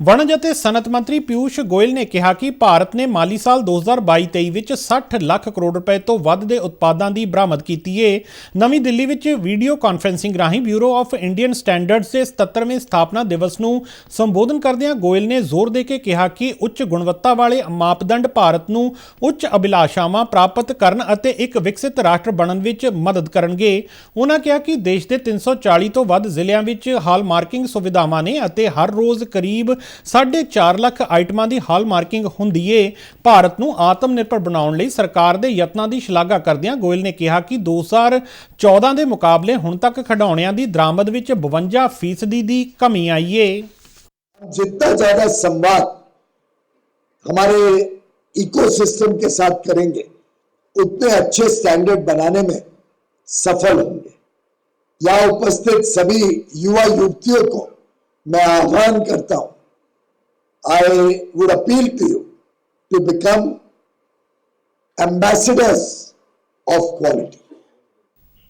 ਵਣਜ ਅਤੇ ਸਨਅਤ ਮੰਤਰੀ ਪਿਊਸ਼ ਗੋਇਲ ਨੇ ਕਿਹਾ ਕਿ ਭਾਰਤ ਨੇ ਮਾਲੀ ਸਾਲ 2022-23 ਵਿੱਚ 60 ਲੱਖ ਕਰੋੜ ਰੁਪਏ ਤੋਂ ਵੱਧ ਦੇ ਉਤਪਾਦਾਂ ਦੀ ਬਰਾਮਦ ਕੀਤੀ ਏ। ਨਵੀਂ ਦਿੱਲੀ ਵਿੱਚ ਵੀਡੀਓ ਕਾਨਫਰੈਂਸਿੰਗ ਰਾਹੀਂ ਬਿਊਰੋ ਆਫ ਇੰਡੀਅਨ ਸਟੈਂਡਰਡਸ ਦੇ 77ਵੇਂ ਸਥਾਪਨਾ ਦਿਵਸ ਨੂੰ ਸੰਬੋਧਨ ਕਰਦਿਆਂ ਗੋਇਲ ਨੇ ਜ਼ੋਰ ਦੇ ਕੇ ਕਿਹਾ ਕਿ ਉੱਚ ਗੁਣਵੱਤਾ ਵਾਲੇ ਮਾਪਦੰਡ ਭਾਰਤ ਨੂੰ ਉੱਚ ਅਭਿਲਾਸ਼ਾਵਾਂ ਪ੍ਰਾਪਤ ਕਰਨ ਅਤੇ ਇੱਕ ਵਿਕਸਿਤ ਰਾਸ਼ਟਰ ਬਣਨ ਵਿੱਚ ਮਦਦ ਕਰਨਗੇ। ਉਹਨਾਂ ਕਿਹਾ ਕਿ ਦੇਸ਼ ਦੇ 340 ਤੋਂ ਵੱਧ ਜ਼ਿਲ੍ਹਿਆਂ ਵਿੱਚ ਹਾਲ ਮਾਰਕਿੰਗ ਸੁਵਿਧਾਵਾਂ ਨੇ ਅਤੇ ਹਰ ਰੋਜ਼ ਕਰੀਬ 4.5 ਲੱਖ ਆਈਟਮਾਂ ਦੀ ਹਾਲ ਮਾਰਕਿੰਗ ਹੁੰਦੀ ਏ ਭਾਰਤ ਨੂੰ ਆਤਮ ਨਿਰਭਰ ਬਣਾਉਣ ਲਈ ਸਰਕਾਰ ਦੇ ਯਤਨਾਂ ਦੀ ਸ਼ਲਾਘਾ ਕਰਦਿਆਂ ਗੋਇਲ ਨੇ ਕਿਹਾ ਕਿ 2014 ਦੇ ਮੁਕਾਬਲੇ ਹੁਣ ਤੱਕ ਖਿਡੌਣਿਆਂ ਦੀ ਦਰਾਮਦ ਵਿੱਚ 52% ਫੀਸਦੀ ਦੀ ਕਮੀ ਆਈ ਏ जितना ज्यादा संवाद हमारे इकोसिस्टम के साथ करेंगे उतने अच्छे स्टैंडर्ड बनाने में सफल होंगे यहाँ उपस्थित सभी युवा युवतियों को मैं आह्वान करता हूं I would appeal to you to become ambassadors of quality.